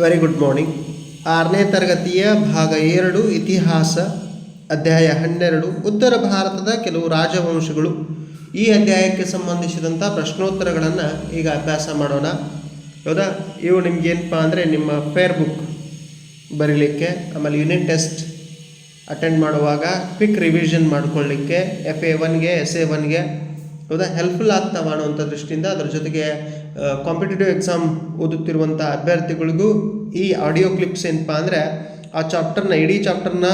Very good morning ಆರನೇ ತರಗತಿಯ ಭಾಗ ಎರಡು, ಇತಿಹಾಸ, ಅಧ್ಯಾಯ ಹನ್ನೆರಡು. ಉತ್ತರ ಭಾರತದ ಕೆಲವು ರಾಜವಂಶಗಳು. ಈ ಅಧ್ಯಾಯಕ್ಕೆ ಸಂಬಂಧಿಸಿದಂಥ ಪ್ರಶ್ನೋತ್ತರಗಳನ್ನು ಈಗ ಅಭ್ಯಾಸ ಮಾಡೋಣ. ಹೌದಾ? ಇವು ನಿಮ್ಗೇನಪ್ಪ ಅಂದರೆ ನಿಮ್ಮ ಫೇರ್ ಬುಕ್ ಬರೀಲಿಕ್ಕೆ, ಆಮೇಲೆ ಯೂನಿಟ್ ಟೆಸ್ಟ್ ಅಟೆಂಡ್ ಮಾಡುವಾಗ, ಕ್ವಿಕ್ ರಿವಿಷನ್ ಮಾಡಿಕೊಳ್ಳಿಕ್ಕೆ ಎಫ್ ಎ ಒನ್ಗೆ ಎಸ್ ಎ ಒನ್ಗೆ ಹೌದಾ? ಹೆಲ್ಪ್ಫುಲ್ ಆಗ್ತಾವ ಅನ್ನೋಂಥ ದೃಷ್ಟಿಯಿಂದ ಅದರ ಜೊತೆಗೆ ಕಾಂಪಿಟೇಟಿವ್ ಎಕ್ಸಾಮ್ ಓದುತ್ತಿರುವಂಥ ಅಭ್ಯರ್ಥಿಗಳಿಗೂ ಈ ಆಡಿಯೋ ಕ್ಲಿಪ್ಸ್ ಏನಪ್ಪ ಅಂದರೆ, ಆ ಚಾಪ್ಟರ್ನ ಇಡೀ ಚಾಪ್ಟರ್ನ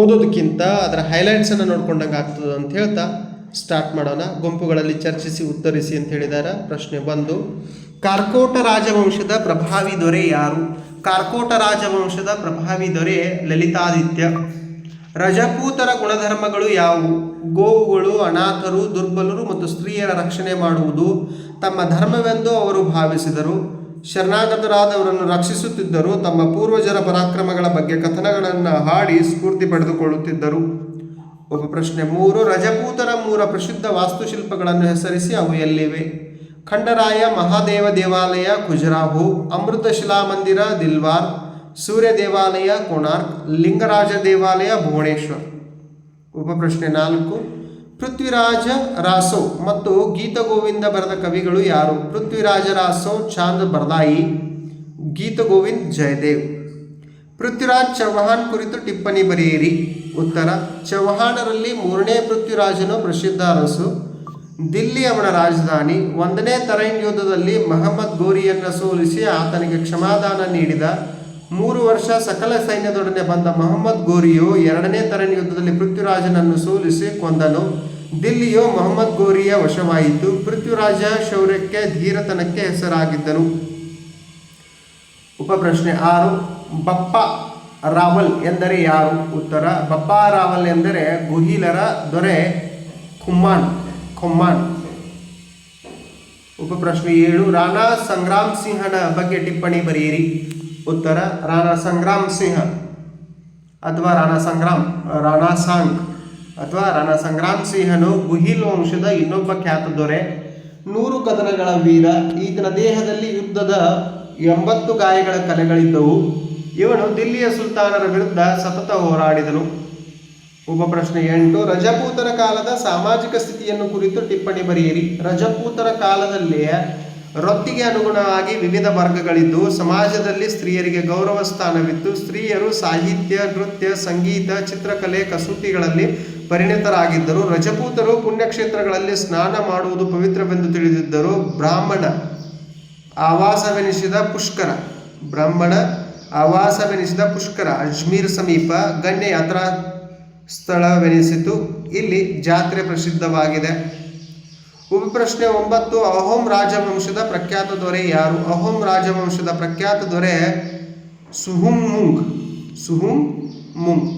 ಓದೋದಕ್ಕಿಂತ ಅದರ ಹೈಲೈಟ್ಸನ್ನು ನೋಡ್ಕೊಂಡಂಗೆ ಆಗ್ತದೆ ಅಂತ ಹೇಳ್ತಾ ಸ್ಟಾರ್ಟ್ ಮಾಡೋಣ. ಗುಂಪುಗಳಲ್ಲಿ ಚರ್ಚಿಸಿ, ಉತ್ತರಿಸಿ ಅಂತ ಹೇಳಿದ್ದಾರೆ ಪ್ರಶ್ನೆ ಬಂದು ಕಾರ್ಕೋಟ ರಾಜವಂಶದ ಪ್ರಭಾವಿ ದೊರೆ ಯಾರು? ಕಾರ್ಕೋಟ ರಾಜವಂಶದ ಪ್ರಭಾವಿ ದೊರೆ ಲಲಿತಾದಿತ್ಯ. ರಜಪೂತರ ಗುಣಧರ್ಮಗಳು ಯಾವುವು? ಗೋವುಗಳು, ಅನಾಥರು, ದುರ್ಬಲರು ಮತ್ತು ಸ್ತ್ರೀಯರ ರಕ್ಷಣೆ ಮಾಡುವುದು ತಮ್ಮ ಧರ್ಮವೆಂದು ಅವರು ಭಾವಿಸಿದರು. ಶರಣಾಗತರಾದವರನ್ನು ರಕ್ಷಿಸುತ್ತಿದ್ದರು. ತಮ್ಮ ಪೂರ್ವಜರ ಪರಾಕ್ರಮಗಳ ಬಗ್ಗೆ ಕಥನಗಳನ್ನು ಹಾಡಿ ಸ್ಫೂರ್ತಿ ಪಡೆದುಕೊಳ್ಳುತ್ತಿದ್ದರು. ಒಬ್ಬ ಪ್ರಶ್ನೆ ಮೂರು, ರಜಪೂತರ ಮೂರ ಪ್ರಸಿದ್ಧ ವಾಸ್ತುಶಿಲ್ಪಗಳನ್ನು ಹೆಸರಿಸಿ ಅವು ಎಲ್ಲಿವೆ? ಖಂಡರಾಯ ಮಹಾದೇವ ದೇವಾಲಯ, ಖುಜರಾಹು, ಅಮೃತ ಶಿಲಾ ಮಂದಿರ ದಿಲ್ವಾರ್ ಸೂರ್ಯ ದೇವಾಲಯ ಕೋಣಾರ್ಕ್, ಲಿಂಗರಾಜ ದೇವಾಲಯ ಭುವನೇಶ್ವರ್. ಉಪಪ್ರಶ್ನೆ ನಾಲ್ಕು. ಪೃಥ್ವಿರಾಜ ರಾಸೋ ಮತ್ತು ಗೀತಗೋವಿಂದ ಬರೆದ ಕವಿಗಳು ಯಾರು? ಪೃಥ್ವಿರಾಜ ರಾಸೋ, ಚಾಂದ್ ಬರ್ದಾಯಿ ಗೀತಗೋವಿಂದ್ ಜಯದೇವ್. ಪೃಥ್ವಿರಾಜ್ ಚೌಹಾಣ್ ಕುರಿತು ಟಿಪ್ಪಣಿ ಬರೆಯಿರಿ. ಉತ್ತರ ಚೌಹಾಣರಲ್ಲಿ ಮೂರನೇ ಪೃಥ್ವಿರಾಜನು ಪ್ರಸಿದ್ಧ ಅರಸು ದಿಲ್ಲಿ ಅವನ ರಾಜಧಾನಿ. ಒಂದನೇ ತರೈನ್ ಯುದ್ಧದಲ್ಲಿ ಮಹಮ್ಮದ್ ಗೋರಿಯನ್ನು ಸೋಲಿಸಿ ಆತನಿಗೆ ಕ್ಷಮಾದಾನ ನೀಡಿದ ಮೂರು ವರ್ಷ ಸಕಲ ಸೈನ್ಯದೊಡನೆ ಬಂದ ಮೊಹಮ್ಮದ್ ಗೋರಿಯು ಎರಡನೇ ತರಣಿ ಯುದ್ಧದಲ್ಲಿ ಪೃಥ್ವಿರಾಜನನ್ನು ಸೋಲಿಸಿ ಕೊಂದನು. ದಿಲ್ಲಿಯು ಮೊಹಮ್ಮದ್ ಗೋರಿಯ ವಶವಾಯಿತು. ಪೃಥ್ವಿರಾಜ ಶೌರ್ಯಕ್ಕೆ, ಧೀರತನಕ್ಕೆ ಹೆಸರಾಗಿದ್ದನು. ಉಪಪ್ರಶ್ನೆ ಆರು. ಬಪ್ಪ ರಾವಲ್ ಎಂದರೆ ಯಾರು? ಉತ್ತರ, ಬಪ್ಪ ರಾವಲ್ ಎಂದರೆ ಗುಹಿಲರ ದೊರೆ ಖುಮ್ಮಾನ್ ಖುಮ್ಮಾನ್. ಉಪಪ್ರಶ್ನೆ ಏಳು. ರಾಣಾ ಸಂಗ್ರಾಮ್ ಸಿಂಹನ ಬಗ್ಗೆ ಟಿಪ್ಪಣಿ ಬರೆಯಿರಿ. ಉತ್ತರ ರಾಣಾ ಸಂಗ್ರಾಮ್ ಸಿಂಹ ಅಥವಾ ರಾಣಾ ಸಂಗ್ರಾಮ್, ರಾಣಾ ಸಾಂಗ್ ಅಥವಾ ರಾಣಾ ಸಂಗ್ರಾಮ್ ಸಿಂಹನು ಗುಹಿಲ್ ವಂಶದ ಇನ್ನೊಬ್ಬ ಖ್ಯಾತ ದೊರೆ. ನೂರು ಕದನಗಳ ವೀರ, ಈತನ ದೇಹದಲ್ಲಿ ಯುದ್ಧದ ಎಂಬತ್ತು ಗಾಯಗಳ ಕಲೆಗಳಿದ್ದವು. ಇವನು ದಿಲ್ಲಿಯ ಸುಲ್ತಾನರ ವಿರುದ್ಧ ಸತತ ಹೋರಾಡಿದನು. ಉಪಪ್ರಶ್ನೆ ಎಂಟು ರಜಪೂತರ ಕಾಲದ ಸಾಮಾಜಿಕ ಸ್ಥಿತಿಯನ್ನು ಕುರಿತು ಟಿಪ್ಪಣಿ ಬರೆಯಿರಿ. ರಜಪೂತರ ಕಾಲದಲ್ಲಿಯೇ ರೊತ್ತಿಗೆ ಅನುಗುಣವಾಗಿ ವಿವಿಧ ವರ್ಗಗಳಿದ್ದು, ಸಮಾಜದಲ್ಲಿ ಸ್ತ್ರೀಯರಿಗೆ ಗೌರವ ಸ್ಥಾನವಿತ್ತು ಸ್ತ್ರೀಯರು ಸಾಹಿತ್ಯ, ನೃತ್ಯ, ಸಂಗೀತ, ಚಿತ್ರಕಲೆ, ಕಸೂತಿಗಳಲ್ಲಿ ಪರಿಣಿತರಾಗಿದ್ದರು. ರಜಪೂತರು ಪುಣ್ಯಕ್ಷೇತ್ರಗಳಲ್ಲಿ ಸ್ನಾನ ಮಾಡುವುದು ಪವಿತ್ರವೆಂದು ತಿಳಿದಿದ್ದರು. ಬ್ರಾಹ್ಮಣ ಆವಾಸವೆನಿಸಿದ ಪುಷ್ಕರ, ಬ್ರಾಹ್ಮಣ ಆವಾಸವೆನಿಸಿದ ಪುಷ್ಕರ, ಅಜ್ಮೀರ್ ಸಮೀಪ ಗಣ್ಯ ಯಾತ್ರಾ ಸ್ಥಳವೆನಿಸಿತು. ಇಲ್ಲಿ ಜಾತ್ರೆ ಪ್ರಸಿದ್ಧವಾಗಿದೆ. ಉಪಪ್ರಶ್ನೆ ಒಂಬತ್ತು, ಅಹೋಂ ರಾಜವಂಶದ ಪ್ರಖ್ಯಾತ ದೊರೆ ಯಾರು? ಅಹೋಂ ರಾಜವಂಶದ ಪ್ರಖ್ಯಾತ ದೊರೆ ಸುಹುಂ ಮುಂಗ್. ಸುಹುಂ ಮುಂಗ್.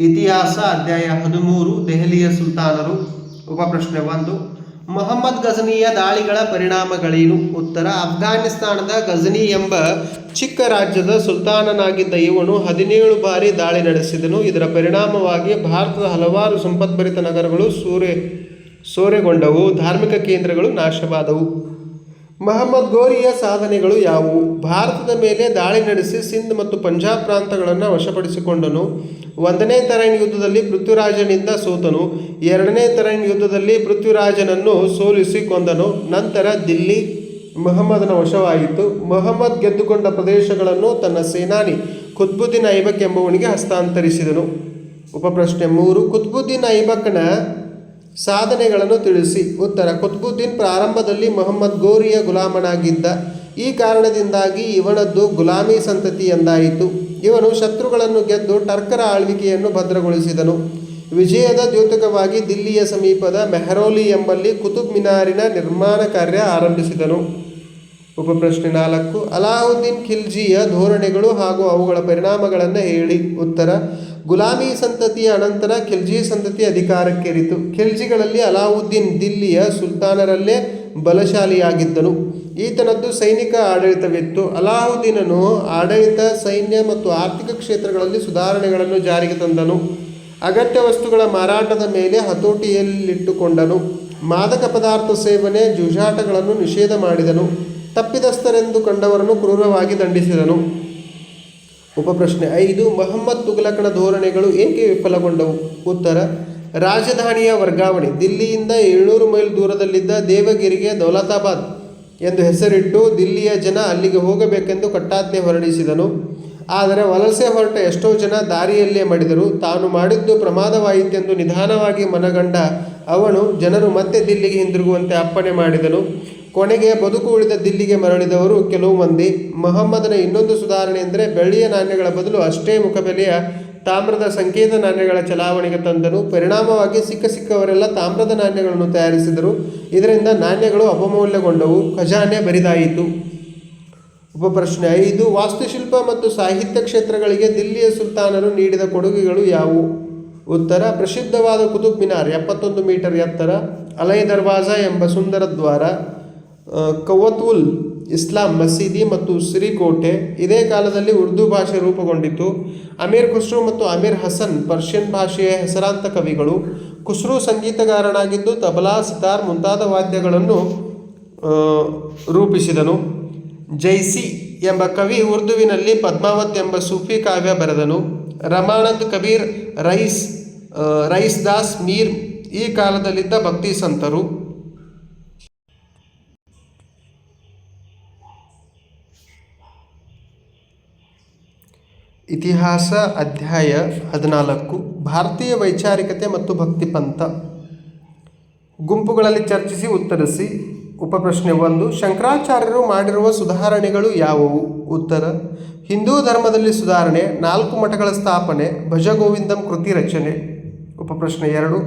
ಇತಿಹಾಸ ಅಧ್ಯಾಯ ಹದಿಮೂರು, ದೆಹಲಿಯ ಸುಲ್ತಾನರು. ಉಪಪ್ರಶ್ನೆ ಒಂದು ಮೊಹಮ್ಮದ್ ಗಜನಿಯ ದಾಳಿಗಳ ಪರಿಣಾಮಗಳೇನು? ಉತ್ತರ ಅಫ್ಘಾನಿಸ್ತಾನದ ಗಜನಿ ಎಂಬ ಚಿಕ್ಕ ರಾಜ್ಯದ ಸುಲ್ತಾನನಾಗಿದ್ದ ಇವನು ಹದಿನೇಳು ಬಾರಿ ದಾಳಿ ನಡೆಸಿದನು. ಇದರ ಪರಿಣಾಮವಾಗಿ ಭಾರತದ ಹಲವಾರು ಸಂಪದ್ಭರಿತ ನಗರಗಳು ಸೂರೆ, ಸೋರೆಗೊಂಡವು. ಧಾರ್ಮಿಕ ಕೇಂದ್ರಗಳು ನಾಶವಾದವು. ಮಹಮ್ಮದ್ ಗೋರಿಯ ಸಾಧನೆಗಳು ಯಾವುವು? ಭಾರತದ ಮೇಲೆ ದಾಳಿ ನಡೆಸಿ ಸಿಂಧ್ ಮತ್ತು ಪಂಜಾಬ್ ಪ್ರಾಂತಗಳನ್ನು ವಶಪಡಿಸಿಕೊಂಡನು. ಒಂದನೇ ತರೈನ್ ಯುದ್ಧದಲ್ಲಿ ಪೃಥ್ವಿರಾಜನಿಂದ ಸೋತನು. ಎರಡನೇ ತರೈನ್ ಯುದ್ಧದಲ್ಲಿ ಪೃಥ್ವಿರಾಜನನ್ನು ಸೋಲಿಸಿ ಕೊಂದನು. ನಂತರ ದಿಲ್ಲಿ ಮೊಹಮ್ಮದನ ವಶವಾಯಿತು. ಮೊಹಮ್ಮದ್ ಗೆದ್ದುಕೊಂಡ ಪ್ರದೇಶಗಳನ್ನು ತನ್ನ ಸೇನಾನಿ ಕುತ್ಬುದ್ದೀನ್ ಐಬಕ್ ಎಂಬುವನಿಗೆ ಹಸ್ತಾಂತರಿಸಿದನು. ಉಪಪ್ರಶ್ನೆ ಮೂರು. ಕುತ್ಬುದ್ದೀನ್ ಐಬಕ್ನ ಸಾಧನೆಗಳನ್ನು ತಿಳಿಸಿ. ಉತ್ತರ, ಕುತ್ಬುದ್ದೀನ್ ಪ್ರಾರಂಭದಲ್ಲಿ ಮೊಹಮ್ಮದ್ ಗೋರಿಯ ಗುಲಾಮನಾಗಿದ್ದ ಈ ಕಾರಣದಿಂದಾಗಿ ಇವನದ್ದು ಗುಲಾಮಿ ಸಂತತಿ ಎಂದಾಯಿತು. ಇವನು ಶತ್ರುಗಳನ್ನು ಗೆದ್ದು ಟರ್ಕರ ಆಳ್ವಿಕೆಯನ್ನು ಭದ್ರಗೊಳಿಸಿದನು. ವಿಜಯದ ದ್ಯೋತಕವಾಗಿ ದಿಲ್ಲಿಯ ಸಮೀಪದ ಮೆಹರೋಲಿ ಎಂಬಲ್ಲಿ ಕುತುಬ್ ಮಿನಾರಿನ ನಿರ್ಮಾಣ ಕಾರ್ಯ ಆರಂಭಿಸಿದನು. ಉಪಪ್ರಶ್ನೆ ನಾಲ್ಕು, ಅಲಾವುದ್ದೀನ್ ಖಿಲ್ಜಿಯ ಧೋರಣೆಗಳು ಹಾಗೂ ಅವುಗಳ ಪರಿಣಾಮಗಳನ್ನು ಹೇಳಿ. ಉತ್ತರ ಗುಲಾಮಿ ಸಂತತಿಯ ಅನಂತರ ಖಿಲ್ಜಿ ಸಂತತಿ ಅಧಿಕಾರಕ್ಕೇರಿತು. ಖಿಲ್ಜಿಗಳಲ್ಲಿ ಅಲಾವುದ್ದೀನ್ ದಿಲ್ಲಿಯ ಸುಲ್ತಾನರಲ್ಲೇ ಬಲಶಾಲಿಯಾಗಿದ್ದನು. ಈತನದ್ದು ಸೈನಿಕ ಆಡಳಿತವಿತ್ತು. ಅಲಾವುದ್ದೀನನು ಆಡಳಿತ, ಸೈನ್ಯ ಮತ್ತು ಆರ್ಥಿಕ ಕ್ಷೇತ್ರಗಳಲ್ಲಿ ಸುಧಾರಣೆಗಳನ್ನು ಜಾರಿಗೆ ತಂದನು. ಅಗತ್ಯ ವಸ್ತುಗಳ ಮಾರಾಟದ ಮೇಲೆ ಹತೋಟಿಯಲ್ಲಿಟ್ಟುಕೊಂಡನು. ಮಾದಕ ಪದಾರ್ಥ ಸೇವನೆ, ಜೂಜಾಟಗಳನ್ನು ನಿಷೇಧ ಮಾಡಿದನು. ತಪ್ಪಿದಸ್ಥರೆಂದು ಕಂಡವರನ್ನು ಕ್ರೂರವಾಗಿ ದಂಡಿಸಿದನು. ಉಪಪ್ರಶ್ನೆ ಐದು, ಮೊಹಮ್ಮದ್ ತುಘಲಕನ ಧೋರಣೆಗಳು ಏಕೆ ವಿಫಲಗೊಂಡವು? ಉತ್ತರ, ರಾಜಧಾನಿಯ ವರ್ಗಾವಣೆ, ದಿಲ್ಲಿಯಿಂದ ಏಳ್ನೂರು ಮೈಲ್ ದೂರದಲ್ಲಿದ್ದ ದೇವಗಿರಿಗೆ ದೌಲತಾಬಾದ್ ಎಂದು ಹೆಸರಿಟ್ಟು ದಿಲ್ಲಿಯ ಜನ ಅಲ್ಲಿಗೆ ಹೋಗಬೇಕೆಂದು ಕಟ್ಟಾಜ್ಞೆ ಹೊರಡಿಸಿದನು. ಆದರೆ ವಲಸೆ ಹೊರಟ ಎಷ್ಟೋ ಜನ ದಾರಿಯಲ್ಲೇ ಮಡಿದರು. ತಾನು ಮಾಡಿದ್ದು ಪ್ರಮಾದವಾಯಿತೆಂದು ನಿಧಾನವಾಗಿ ಮನಗಂಡ ಅವನು ಜನರು ಮತ್ತೆ ದಿಲ್ಲಿಗೆ ಹಿಂದಿರುಗುವಂತೆ ಅಪ್ಪಣೆ ಮಾಡಿದನು. ಕೊನೆಗೆ ಬದುಕು ಉಳಿದ ದಿಲ್ಲಿಗೆ ಮರಳಿದವರು ಕೆಲವು ಮಂದಿ. ಮೊಹಮ್ಮದನ ಇನ್ನೊಂದು ಸುಧಾರಣೆ ಎಂದರೆ ಬೆಳ್ಳಿಯ ನಾಣ್ಯಗಳ ಬದಲು ಅಷ್ಟೇ ಮುಖಬೆಲೆಯ ತಾಮ್ರದ ಸಂಕೇತ ನಾಣ್ಯಗಳ ಚಲಾವಣೆಗೆ ತಂದನು. ಪರಿಣಾಮವಾಗಿ ಸಿಕ್ಕ ಸಿಕ್ಕವರೆಲ್ಲ ತಾಮ್ರದ ನಾಣ್ಯಗಳನ್ನು ತಯಾರಿಸಿದರು. ಇದರಿಂದ ನಾಣ್ಯಗಳು ಅಪಮೌಲ್ಯಗೊಂಡವು. ಖಜಾನೆ ಬರಿದಾಯಿತು. ಉಪಪ್ರಶ್ನೆ ಐದು, ವಾಸ್ತುಶಿಲ್ಪ ಮತ್ತು ಸಾಹಿತ್ಯ ಕ್ಷೇತ್ರಗಳಿಗೆ ದಿಲ್ಲಿಯ ಸುಲ್ತಾನರು ನೀಡಿದ ಕೊಡುಗೆಗಳು ಯಾವುವು? ಉತ್ತರ, ಪ್ರಸಿದ್ಧವಾದ ಕುತುಬ್ ಮಿನಾರ್, ಎಪ್ಪತ್ತೊಂದು ಮೀಟರ್ ಎತ್ತರ, ಅಲೈ ದರ್ವಾಜಾ ಎಂಬ ಸುಂದರ ದ್ವಾರ ಕವತುಲ್ ಇಸ್ಲಾಂ ಮಸೀದಿ ಮತ್ತು ಸಿರಿಕೋಟೆ ಇದೇ ಕಾಲದಲ್ಲಿ ಉರ್ದು ಭಾಷೆ ರೂಪುಗೊಂಡಿತು ಅಮೀರ್ ಖುಸ್ರು ಮತ್ತು ಅಮೀರ್ ಹಸನ್ ಪರ್ಷಿಯನ್ ಭಾಷೆಯ ಹೆಸರಾಂತ ಕವಿಗಳು ಖುಸ್ರು ಸಂಗೀತಗಾರನಾಗಿದ್ದು ತಬಲಾ, ಸಿತಾರ್ ಮುಂತಾದ ವಾದ್ಯಗಳನ್ನು ರೂಪಿಸಿದನು. ಜೈಸಿ ಎಂಬ ಕವಿ ಉರ್ದುವಿನಲ್ಲಿ ಪದ್ಮಾವತ್ ಎಂಬ ಸೂಫಿ ಕಾವ್ಯ ಬರೆದನು. ರಮಾನಂದ್ ಕಬೀರ್, ರೈಸ್ ರೈಸ್ ದಾಸ್ ಮೀರ್ ಈ ಕಾಲದಲ್ಲಿದ್ದ ಭಕ್ತಿ ಸಂತರು. ಇತಿಹಾಸ ಅಧ್ಯಾಯ ಹದಿನಾಲ್ಕು, ಭಾರತೀಯ ವೈಚಾರಿಕತೆ ಮತ್ತು ಭಕ್ತಿ ಪಂಥ. ಗುಂಪುಗಳಲ್ಲಿ ಚರ್ಚಿಸಿ ಉತ್ತರಿಸಿ. ಉಪಪ್ರಶ್ನೆ ಒಂದು, ಶಂಕರಾಚಾರ್ಯರು ಮಾಡಿರುವ ಸುಧಾರಣೆಗಳು ಯಾವುವು? ಉತ್ತರ, ಹಿಂದೂ ಧರ್ಮದಲ್ಲಿ ಸುಧಾರಣೆ, ನಾಲ್ಕು ಮಠಗಳ ಸ್ಥಾಪನೆ, ಭಜಗೋವಿಂದಂ ಕೃತಿ ರಚನೆ. ಉಪಪ್ರಶ್ನೆ ಎರಡು,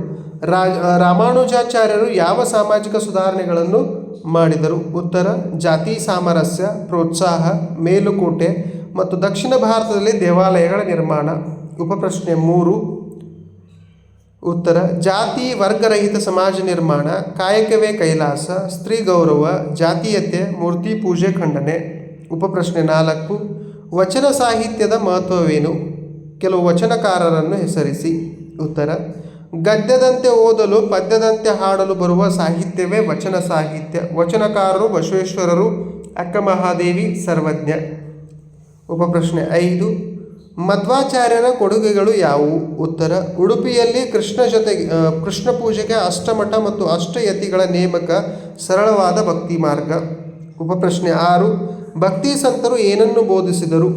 ರಾಜ ರಾಮಾನುಜಾಚಾರ್ಯರು ಯಾವ ಸಾಮಾಜಿಕ ಸುಧಾರಣೆಗಳನ್ನು ಮಾಡಿದರು? ಉತ್ತರ, ಜಾತಿ ಸಾಮರಸ್ಯ, ಪ್ರೋತ್ಸಾಹ, ಮೇಲುಕೋಟೆ ಮತ್ತು ದಕ್ಷಿಣ ಭಾರತದಲ್ಲಿ ದೇವಾಲಯಗಳ ನಿರ್ಮಾಣ. ಉಪಪ್ರಶ್ನೆ ಮೂರು. ಉತ್ತರ, ಜಾತಿ ವರ್ಗರಹಿತ ಸಮಾಜ ನಿರ್ಮಾಣ, ಕಾಯಕವೇ ಕೈಲಾಸ, ಸ್ತ್ರೀ ಗೌರವ, ಜಾತೀಯತೆ, ಮೂರ್ತಿ ಪೂಜೆ ಖಂಡನೆ. ಉಪಪ್ರಶ್ನೆ ನಾಲ್ಕು. ವಚನ ಸಾಹಿತ್ಯದ ಮಹತ್ವವೇನು? ಕೆಲವು ವಚನಕಾರರನ್ನು ಹೆಸರಿಸಿ. ಉತ್ತರ, ಗದ್ಯದಂತೆ ಓದಲು, ಪದ್ಯದಂತೆ ಹಾಡಲು ಬರುವ ಸಾಹಿತ್ಯವೇ ವಚನ ಸಾಹಿತ್ಯ. ವಚನಕಾರರು, ಬಸವೇಶ್ವರರು ಅಕ್ಕಮಹಾದೇವಿ ಸರ್ವಜ್ಞ. ಉಪಪ್ರಶ್ನೆ ಐದು ಮಧ್ವಾಚಾರ್ಯರ ಕೊಡುಗೆಗಳು ಯಾವುವು? ಉತ್ತರ, ಉಡುಪಿಯಲ್ಲಿ ಕೃಷ್ಣ ಜೊತೆಗೆ ಕೃಷ್ಣ ಪೂಜೆಗೆ ಅಷ್ಟಮಠ ಮತ್ತು ಅಷ್ಟಯತಿಗಳ ನೇಮಕ ಸರಳವಾದ ಭಕ್ತಿ ಮಾರ್ಗ. ಉಪಪ್ರಶ್ನೆ ಆರು, ಭಕ್ತಿ ಸಂತರು ಏನನ್ನು ಬೋಧಿಸಿದರು?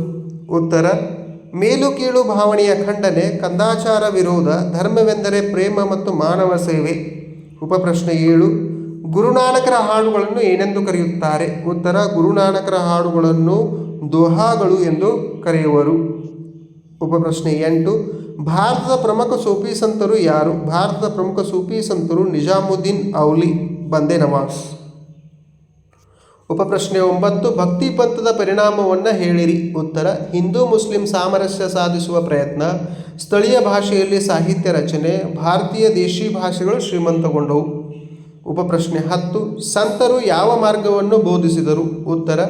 ಉತ್ತರ, ಮೇಲು ಕೀಳು ಭಾವನೆಯ ಖಂಡನೆ, ಕಂದಾಚಾರ ವಿರೋಧ, ಧರ್ಮವೆಂದರೆ ಪ್ರೇಮ ಮತ್ತು ಮಾನವ ಸೇವೆ. ಉಪಪ್ರಶ್ನೆ ಏಳು, ಗುರುನಾನಕರ ಹಾಡುಗಳನ್ನು ಏನೆಂದು ಕರೆಯುತ್ತಾರೆ? ಉತ್ತರ, ಗುರುನಾನಕರ ಹಾಡುಗಳನ್ನು ದೋಹಾಗಳು ಎಂದು ಕರೆಯುವರು. ಉಪಪ್ರಶ್ನೆ ಎಂಟು, ಭಾರತದ ಪ್ರಮುಖ ಸೂಫಿ ಸಂತರು ಯಾರು? ಭಾರತದ ಪ್ರಮುಖ ಸೂಫಿ ಸಂತರು ನಿಜಾಮುದ್ದೀನ್ ಔಲಿ. ಬಂದೆ ನವಾಸ್ ಉಪಪ್ರಶ್ನೆ ಒಂಬತ್ತು, ಭಕ್ತಿ ಪಂಥದ ಪರಿಣಾಮವನ್ನು ಹೇಳಿರಿ. ಉತ್ತರ, ಹಿಂದೂ ಮುಸ್ಲಿಂ ಸಾಮರಸ್ಯ ಸಾಧಿಸುವ ಪ್ರಯತ್ನ. ಸ್ಥಳೀಯ ಭಾಷೆಯಲ್ಲಿ ಸಾಹಿತ್ಯ ರಚನೆ. ಭಾರತೀಯ ದೇಶಿ ಭಾಷೆಗಳು ಶ್ರೀಮಂತಗೊಂಡವು. ಉಪಪ್ರಶ್ನೆ ಹತ್ತು, ಸಂತರು ಯಾವ ಮಾರ್ಗವನ್ನು ಬೋಧಿಸಿದರು? ಉತ್ತರ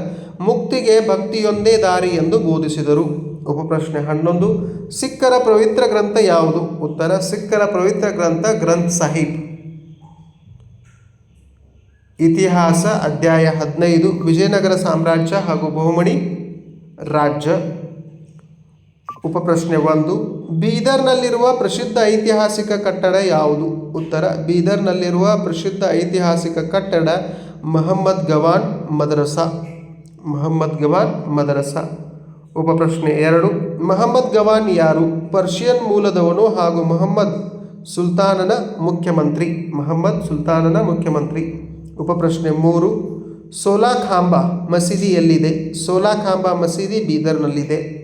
ಮುಕ್ತಿಗೆ ಭಕ್ತಿಯೊಂದೇ ದಾರಿ ಎಂದು ಬೋಧಿಸಿದರು. ಉಪಪ್ರಶ್ನೆ ಹನ್ನೊಂದು. ಸಿಖ್ಖರ ಪವಿತ್ರ ಗ್ರಂಥ ಯಾವುದು? ಉತ್ತರ, ಸಿಖ್ಖರ ಪವಿತ್ರ ಗ್ರಂಥ ಗ್ರಂಥ ಸಾಹಿಬ್. ಇತಿಹಾಸ ಅಧ್ಯಾಯ ಹದಿನೈದು. ವಿಜಯನಗರ ಸಾಮ್ರಾಜ್ಯ ಹಾಗೂ ಬಹುಮಣಿ ರಾಜ್ಯ. ಉಪಪ್ರಶ್ನೆ ಒಂದು. ಬೀದರ್ನಲ್ಲಿರುವ ಪ್ರಸಿದ್ಧ ಐತಿಹಾಸಿಕ ಕಟ್ಟಡ ಯಾವುದು? ಉತ್ತರ, ಬೀದರ್ನಲ್ಲಿರುವ ಪ್ರಸಿದ್ಧ ಐತಿಹಾಸಿಕ ಕಟ್ಟಡ ಮಹಮ್ಮದ್ ಗವಾನ್ ಮದರಸಾ. ಮಹಮ್ಮದ್ ಗವಾನ್ ಮದರಸಾ. ಉಪಪ್ರಶ್ನೆ ಎರಡು. ಮಹಮ್ಮದ್ ಗವಾನ್ ಯಾರು? ಪರ್ಷಿಯನ್ ಮೂಲದವನು ಹಾಗೂ ಮೊಹಮ್ಮದ್ ಸುಲ್ತಾನನ ಮುಖ್ಯಮಂತ್ರಿ. ಮಹಮ್ಮದ್ ಸುಲ್ತಾನನ ಮುಖ್ಯಮಂತ್ರಿ. ಉಪಪ್ರಶ್ನೆ ಮೂರು. ಸೋಲಾಖಾಂಬ ಮಸೀದಿ ಎಲ್ಲಿದೆ ಸೋಲಾಖಾಂಬ ಮಸೀದಿ ಬೀದರ್ನಲ್ಲಿದೆ.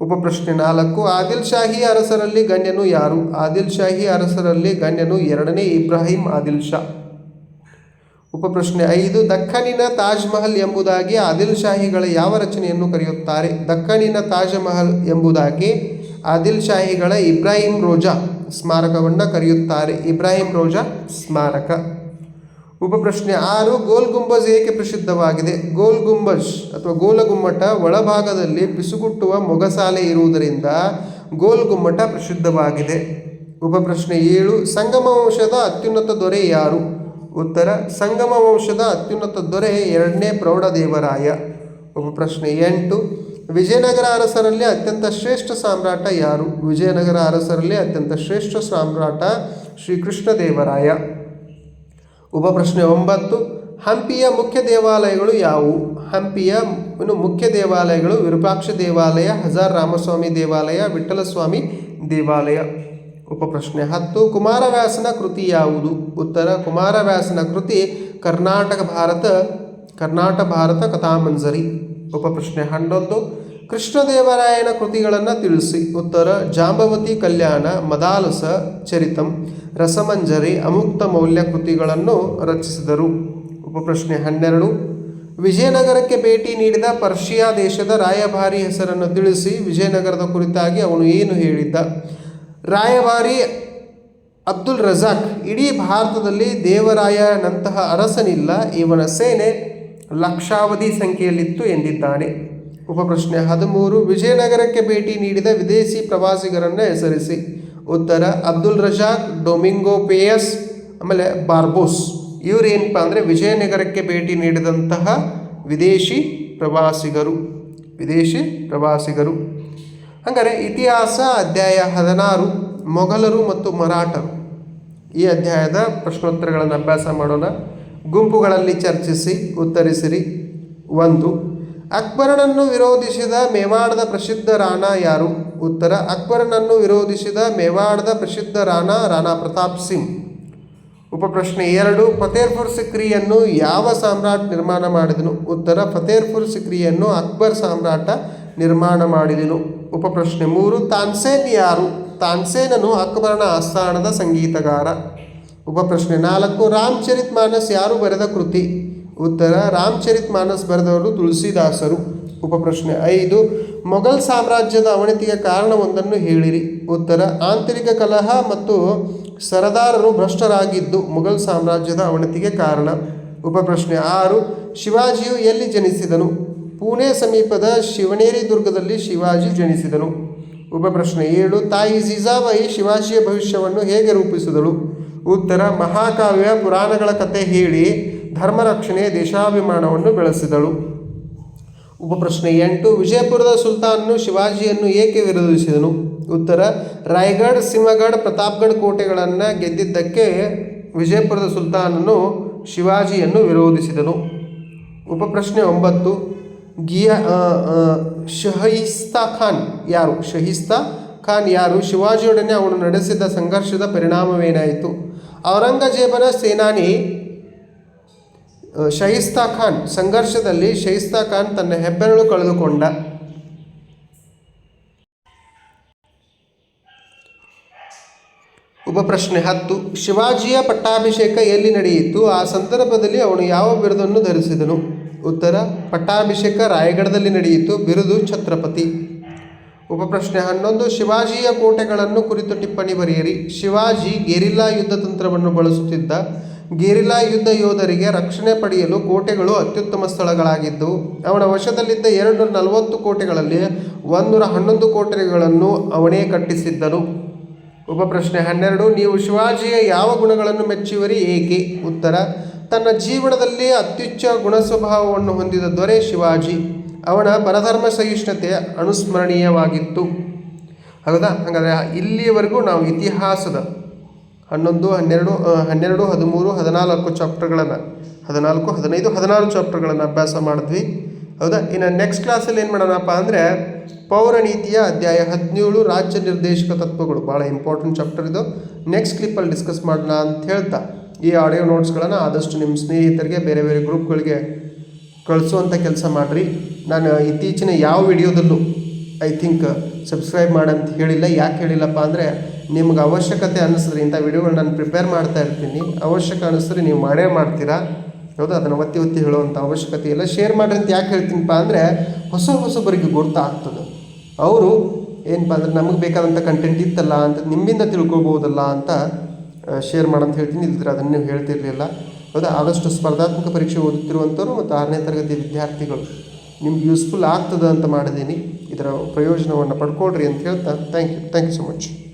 ಉಪಪ್ರಶ್ನೆ ನಾಲ್ಕು. ಆದಿಲ್ ಶಾಹಿ ಅರಸರಲ್ಲಿ ಗಣ್ಯನು ಯಾರು? ಆದಿಲ್ ಶಾಹಿ ಅರಸರಲ್ಲಿ ಗಣ್ಯನು ಎರಡನೇ ಇಬ್ರಾಹಿಂ ಆದಿಲ್ ಶಾ. ಉಪಪ್ರಶ್ನೆ ಐದು, ದಕ್ಕನಿನ ತಾಜ್ ಮಹಲ್ ಎಂಬುದಾಗಿ ಆದಿಲ್ ಶಾಹಿಗಳ ಯಾವ ರಚನೆಯನ್ನು ಕರೆಯುತ್ತಾರೆ? ದಕ್ಕನಿನ ತಾಜ್ ಮಹಲ್ ಎಂಬುದಾಗಿ ಆದಿಲ್ ಶಾಹಿಗಳ ಇಬ್ರಾಹಿಂ ರೋಜಾ ಸ್ಮಾರಕವನ್ನು ಕರೆಯುತ್ತಾರೆ. ಇಬ್ರಾಹಿಂ ರೋಜಾ ಸ್ಮಾರಕ. ಉಪಪ್ರಶ್ನೆ ಆರು, ಗೋಲ್ ಗುಂಬಜ್ ಏಕೆ ಪ್ರಸಿದ್ಧವಾಗಿದೆ? ಗೋಲ್ ಗುಂಬಜ್ ಅಥವಾ ಗೋಲ ಗುಮ್ಮಟ ಒಳಭಾಗದಲ್ಲಿ ಪಿಸುಗುಟ್ಟುವ ಮೊಗಸಾಲೆ ಇರುವುದರಿಂದ ಗೋಲ್ ಗುಮ್ಮಟ ಪ್ರಸಿದ್ಧವಾಗಿದೆ. ಉಪಪ್ರಶ್ನೆ ಏಳು, ಸಂಗಮ ವಂಶದ ಅತ್ಯುನ್ನತ ದೊರೆ ಯಾರು? ಉತ್ತರ, ಸಂಗಮ ವಂಶದ ಅತ್ಯುನ್ನತ ದೊರೆ ಎರಡನೇ ಪ್ರೌಢದೇವರಾಯ. ಒಬ್ಬ ಪ್ರಶ್ನೆ ಎಂಟು, ವಿಜಯನಗರ ಅರಸರಲ್ಲಿ ಅತ್ಯಂತ ಶ್ರೇಷ್ಠ ಸಾಮ್ರಾಟ ಯಾರು? ವಿಜಯನಗರ ಅರಸರಲ್ಲಿ ಅತ್ಯಂತ ಶ್ರೇಷ್ಠ ಸಾಮ್ರಾಟ ಶ್ರೀಕೃಷ್ಣ ದೇವರಾಯ ಉಪ ಪ್ರಶ್ನೆ ಒಂಬತ್ತು, ಹಂಪಿಯ ಮುಖ್ಯ ದೇವಾಲಯಗಳು ಯಾವುವು? ಹಂಪಿಯ ಇನ್ನು ಮುಖ್ಯ ದೇವಾಲಯಗಳು ವಿರೂಪಾಕ್ಷ ದೇವಾಲಯ, ಹಜಾರ್ ರಾಮಸ್ವಾಮಿ ದೇವಾಲಯ, ವಿಠಲಸ್ವಾಮಿ ದೇವಾಲಯ. ಉಪ ಪ್ರಶ್ನೆ ಹತ್ತು, ಕುಮಾರವ್ಯಾಸನ ಕೃತಿ ಯಾವುದು? ಉತ್ತರ, ಕುಮಾರವ್ಯಾಸನ ಕೃತಿ ಕರ್ನಾಟಕ ಭಾರತ ಕರ್ನಾಟಕ ಭಾರತ ಕಥಾಮಂಜರಿ. ಉಪಪ್ರಶ್ನೆ ಹನ್ನೊಂದು, ಕೃಷ್ಣದೇವರಾಯನ ಕೃತಿಗಳನ್ನು ತಿಳಿಸಿ. ಉತ್ತರ, ಜಾಂಬವತಿ ಕಲ್ಯಾಣ, ಮದಾಲಸ, ಚರಿತಂ, ರಸಮಂಜರಿ, ಅಮುಕ್ತ ಮೌಲ್ಯ ಕೃತಿಗಳನ್ನು ರಚಿಸಿದರು. ಉಪಪ್ರಶ್ನೆ ಹನ್ನೆರಡು, ವಿಜಯನಗರಕ್ಕೆ ಭೇಟಿ ನೀಡಿದ ಪರ್ಷಿಯಾ ದೇಶದ ರಾಯಭಾರಿ ಹೆಸರನ್ನು ತಿಳಿಸಿ. ವಿಜಯನಗರದ ಕುರಿತಾಗಿ ಅವನು ಏನು ಹೇಳಿದ್ದ? ರಾಯಭಾರಿ ಅಬ್ದುಲ್ ರಜಾಕ್, ಇಡೀ ಭಾರತದಲ್ಲಿ ದೇವರಾಯನಂತಹ ಅರಸನಿಲ್ಲ, ಇವನ ಸೇನೆ ಲಕ್ಷಾವಧಿ ಸಂಖ್ಯೆಯಲ್ಲಿತ್ತು ಎಂದಿದ್ದಾನೆ. ಉಪಪ್ರಶ್ನೆ ಹದಿಮೂರು, ವಿಜಯನಗರಕ್ಕೆ ಭೇಟಿ ನೀಡಿದ ವಿದೇಶಿ ಪ್ರವಾಸಿಗರನ್ನು ಹೆಸರಿಸಿ. ಉತ್ತರ, ಅಬ್ದುಲ್ ರಜಾಕ್, ಡೊಮಿಂಗೋ ಪೇಯಸ್, ಆಮೇಲೆ ಬಾರ್ಬೋಸ್, ಇವರೇನಪ್ಪ ಅಂದರೆ ವಿಜಯನಗರಕ್ಕೆ ಭೇಟಿ ನೀಡಿದಂತಹ ವಿದೇಶಿ ಪ್ರವಾಸಿಗರು. ವಿದೇಶಿ ಪ್ರವಾಸಿಗರು. ಹಾಗಾದರೆ ಇತಿಹಾಸ ಅಧ್ಯಾಯ ಹದಿನಾರು, ಮೊಘಲರು ಮತ್ತು ಮರಾಠರು. ಈ ಅಧ್ಯಾಯದ ಪ್ರಶ್ನೋತ್ತರಗಳನ್ನು ಅಭ್ಯಾಸ ಮಾಡೋಣ. ಗುಂಪುಗಳಲ್ಲಿ ಚರ್ಚಿಸಿ, ಉತ್ತರಿಸಿರಿ. ಒಂದು, ಅಕ್ಬರನನ್ನು ವಿರೋಧಿಸಿದ ಮೇವಾಡದ ಪ್ರಸಿದ್ಧ ರಾಣಾ ಯಾರು? ಉತ್ತರ, ಅಕ್ಬರನನ್ನು ವಿರೋಧಿಸಿದ ಮೇವಾಡದ ಪ್ರಸಿದ್ಧ ರಾಣಾ ರಾಣಾ ಪ್ರತಾಪ್ ಸಿಂಗ್. ಉಪಪ್ರಶ್ನೆ ಎರಡು, ಫತೇರ್ಪುರ್ ಸಿಕ್ರಿಯನ್ನು ಯಾವ ಸಾಮ್ರಾಟ್ ನಿರ್ಮಾಣ ಮಾಡಿದನು? ಉತ್ತರ, ಫತೇರ್ಪುರ್ ಸಿಕ್ರಿಯನ್ನು ಅಕ್ಬರ್ ಸಾಮ್ರಾಟ ನಿರ್ಮಾಣ ಮಾಡಿದನು. ಉಪಪ್ರಶ್ನೆ ಮೂರು, ತಾನ್ಸೇನ್ ಯಾರು? ತಾನ್ಸೇನನು ಅಕ್ಬರನ ಆಸ್ಥಾನದ ಸಂಗೀತಗಾರ. ಉಪಪ್ರಶ್ನೆ ನಾಲ್ಕು, ರಾಮ್ಚರಿತ್ ಮಾನಸ್ ಯಾರು ಬರೆದ ಕೃತಿ? ಉತ್ತರ, ರಾಮ್ಚರಿತ್ ಮಾನಸ್ ಬರೆದವರು ತುಳಸಿದಾಸರು. ಉಪಪ್ರಶ್ನೆ ಐದು, ಮೊಘಲ್ ಸಾಮ್ರಾಜ್ಯದ ಅವನತಿಗೆ ಕಾರಣವೊಂದನ್ನು ಹೇಳಿರಿ. ಉತ್ತರ, ಆಂತರಿಕ ಕಲಹ ಮತ್ತು ಸರದಾರರು ಭ್ರಷ್ಟರಾಗಿದ್ದು ಮೊಘಲ್ ಸಾಮ್ರಾಜ್ಯದ ಅವನತಿಗೆ ಕಾರಣ. ಉಪಪ್ರಶ್ನೆ ಆರು, ಶಿವಾಜಿಯು ಎಲ್ಲಿ ಜನಿಸಿದನು? ಪುಣೆ ಸಮೀಪದ ಶಿವನೇರಿ ದುರ್ಗದಲ್ಲಿ ಶಿವಾಜಿ ಜನಿಸಿದನು. ಉಪಪ್ರಶ್ನೆ ಏಳು, ತಾಯಿ ಜೀಜಾಬಾಯಿ ಶಿವಾಜಿಯ ಭವಿಷ್ಯವನ್ನು ಹೇಗೆ ರೂಪಿಸಿದಳು? ಉತ್ತರ, ಮಹಾಕಾವ್ಯ ಪುರಾಣಗಳ ಕಥೆ ಹೇಳಿ ಧರ್ಮರಕ್ಷಣೆ, ದೇಶಾಭಿಮಾನವನ್ನು ಬೆಳೆಸಿದಳು. ಉಪಪ್ರಶ್ನೆ ಎಂಟು, ವಿಜಯಪುರದ ಸುಲ್ತಾನನು ಶಿವಾಜಿಯನ್ನು ಏಕೆ ವಿರೋಧಿಸಿದನು? ಉತ್ತರ, ರಾಯ್ಗಢ್, ಸಿಂಹಗಢ, ಪ್ರತಾಪ್ಗಢ ಕೋಟೆಗಳನ್ನು ಗೆದ್ದಿದ್ದಕ್ಕೆ ವಿಜಯಪುರದ ಸುಲ್ತಾನನು ಶಿವಾಜಿಯನ್ನು ವಿರೋಧಿಸಿದನು. ಉಪಪ್ರಶ್ನೆ ಒಂಬತ್ತು ಗಿಯಾ ಶಹಿಸ್ತಾ ಖಾನ್ ಯಾರು ಶಹಿಸ್ತಾ ಖಾನ್ ಯಾರು ಶಿವಾಜಿಯೊಡನೆ ಅವನು ನಡೆಸಿದ ಸಂಘರ್ಷದ ಪರಿಣಾಮವೇನಾಯಿತು? ಔರಂಗಜೇಬನ ಸೇನಾನಿ ಶಹಿಸ್ತಾ ಖಾನ್ ಸಂಘರ್ಷದಲ್ಲಿ ಶಹಿಸ್ತಾ ಖಾನ್ ತನ್ನ ಹೆಬ್ಬೆರಳು ಕಳೆದುಕೊಂಡ. ಉಪಪ್ರಶ್ನೆ ಹತ್ತು. ಶಿವಾಜಿಯ ಪಟ್ಟಾಭಿಷೇಕ ಎಲ್ಲಿ ನಡೆಯಿತು? ಆ ಸಂದರ್ಭದಲ್ಲಿ ಅವನು ಯಾವ ಬಿರುದನ್ನು ಧರಿಸಿದನು? ಉತ್ತರ, ಪಟ್ಟಾಭಿಷೇಕ ರಾಯಗಢದಲ್ಲಿ ನಡೆಯಿತು, ಬಿರುದು ಛತ್ರಪತಿ. ಉಪಪ್ರಶ್ನೆ ಹನ್ನೊಂದು, ಶಿವಾಜಿಯ ಕೋಟೆಗಳನ್ನು ಕುರಿತು ಟಿಪ್ಪಣಿ ಬರೆಯಿರಿ. ಶಿವಾಜಿ ಗೆರಿಲ್ಲಾ ಯುದ್ಧ ತಂತ್ರವನ್ನು ಬಳಸುತ್ತಿದ್ದ. ಗೆರಿಲ್ಲಾ ಯುದ್ಧ ಯೋಧರಿಗೆ ರಕ್ಷಣೆ ಪಡೆಯಲು ಕೋಟೆಗಳು ಅತ್ಯುತ್ತಮ ಸ್ಥಳಗಳಾಗಿದ್ದವು. ಅವನ ವಶದಲ್ಲಿದ್ದ ಎರಡು ನಲವತ್ತು ಕೋಟೆಗಳಲ್ಲಿ ಒಂದೂರ ಹನ್ನೊಂದು ಕೋಟೆಗಳನ್ನು ಅವನೇ ಕಟ್ಟಿಸಿದ್ದನು. ಉಪಪ್ರಶ್ನೆ ಹನ್ನೆರಡು, ನೀವು ಶಿವಾಜಿಯ ಯಾವ ಗುಣಗಳನ್ನು ಮೆಚ್ಚುವರಿ ಏಕೆ? ಉತ್ತರ ತನ್ನ ಜೀವನದಲ್ಲಿ ಅತ್ಯುಚ್ಚ ಗುಣ ಸ್ವಭಾವವನ್ನು ಹೊಂದಿದ ದೊರೆ ಶಿವಾಜಿ, ಅವನ ಪರಧರ್ಮ ಸಹಿಷ್ಣುತೆ ಅನುಸ್ಮರಣೀಯವಾಗಿತ್ತು. ಹೌದಾ? ಹಾಗಾದರೆ ಇಲ್ಲಿಯವರೆಗೂ ನಾವು ಇತಿಹಾಸದ ಹನ್ನೊಂದು, ಹನ್ನೆರಡು ಹನ್ನೆರಡು, ಹದಿಮೂರು, ಹದಿನಾಲ್ಕು ಚಾಪ್ಟರ್ಗಳನ್ನು, ಹದಿನಾಲ್ಕು, ಹದಿನೈದು, ಹದಿನಾರು ಚಾಪ್ಟರ್ಗಳನ್ನು ಅಭ್ಯಾಸ ಮಾಡಿದ್ವಿ. ಹೌದಾ? ಇನ್ನು ನೆಕ್ಸ್ಟ್ ಕ್ಲಾಸಲ್ಲಿ ಏನು ಮಾಡೋಣಪ್ಪ ಅಂದರೆ ಪೌರನೀತಿಯ ಅಧ್ಯಾಯ ಹದಿನೇಳು ರಾಜ್ಯ ನಿರ್ದೇಶಕ ತತ್ವಗಳು. ಭಾಳ ಇಂಪಾರ್ಟೆಂಟ್ ಚಾಪ್ಟರ್ ಇದು. ನೆಕ್ಸ್ಟ್ ಕ್ಲಿಪ್ಪಲ್ಲಿ ಡಿಸ್ಕಸ್ ಮಾಡೋಣ ಅಂತ ಹೇಳ್ತಾ. ಈ ಆಡಿಯೋ ನೋಟ್ಸ್ಗಳನ್ನು ಆದಷ್ಟು ನಿಮ್ಮ ಸ್ನೇಹಿತರಿಗೆ, ಬೇರೆ ಬೇರೆ ಗ್ರೂಪ್ಗಳಿಗೆ ಕಳಿಸುವಂಥ ಕೆಲಸ ಮಾಡಿರಿ. ನಾನು ಇತ್ತೀಚಿನ ಯಾವ ವಿಡಿಯೋದಲ್ಲೂ ಐ ಥಿಂಕ್ ಸಬ್ಸ್ಕ್ರೈಬ್ ಮಾಡಂತ ಹೇಳಿಲ್ಲ. ಯಾಕೆ ಹೇಳಿಲ್ಲಪ್ಪ ಅಂದರೆ, ನಿಮ್ಗೆ ಅವಶ್ಯಕತೆ ಅನ್ನಿಸಿದ್ರೆ, ಇಂಥ ವಿಡಿಯೋಗಳು ನಾನು ಪ್ರಿಪೇರ್ ಮಾಡ್ತಾ ಇರ್ತೀನಿ. ಅವಶ್ಯಕ ಅನ್ನಿಸಿದ್ರೆ ನೀವು ಮಾಡೇ ಮಾಡ್ತೀರಾ? ಹೌದು? ಅದನ್ನು ಒತ್ತಿ ಒತ್ತಿ ಹೇಳುವಂಥ ಅವಶ್ಯಕತೆ ಇಲ್ಲ. ಶೇರ್ ಮಾಡ್ರಿ ಅಂತ ಯಾಕೆ ಹೇಳ್ತೀನಪ್ಪ ಅಂದರೆ, ಹೊಸ ಹೊಸಬರಿಗೆ ಗೊತ್ತಾಗ್ತದೆ ಅವರು ಏನಪ್ಪ ಅಂದ್ರೆ, ನಮಗೆ ಬೇಕಾದಂಥ ಕಂಟೆಂಟ್ ಇತ್ತಲ್ಲ ಅಂತ, ನಿಮ್ಮಿಂದ ತಿಳ್ಕೊಬೋದಲ್ಲ ಅಂತ ಶೇರ್ ಮಾಡಂತ ಹೇಳ್ತೀನಿ. ಇಲ್ಲದ್ರೆ ಅದನ್ನು ನೀವು ಹೇಳ್ತಿರಲಿಲ್ಲ. ಹೌದಾ? ಆದಷ್ಟು ಸ್ಪರ್ಧಾತ್ಮಕ ಪರೀಕ್ಷೆ ಓದುತ್ತಿರುವಂಥವ್ರು ಮತ್ತು ಆರನೇ ತರಗತಿ ವಿದ್ಯಾರ್ಥಿಗಳು. ನಿಮ್ಗೆ ಯೂಸ್ಫುಲ್ ಆಗ್ತದೆ ಅಂತ ಮಾಡಿದ್ದೀನಿ. ಇದರ ಪ್ರಯೋಜನವನ್ನು ಪಡ್ಕೊಳ್ರಿ ಅಂತ ಹೇಳ್ತಾ thank you thank you so much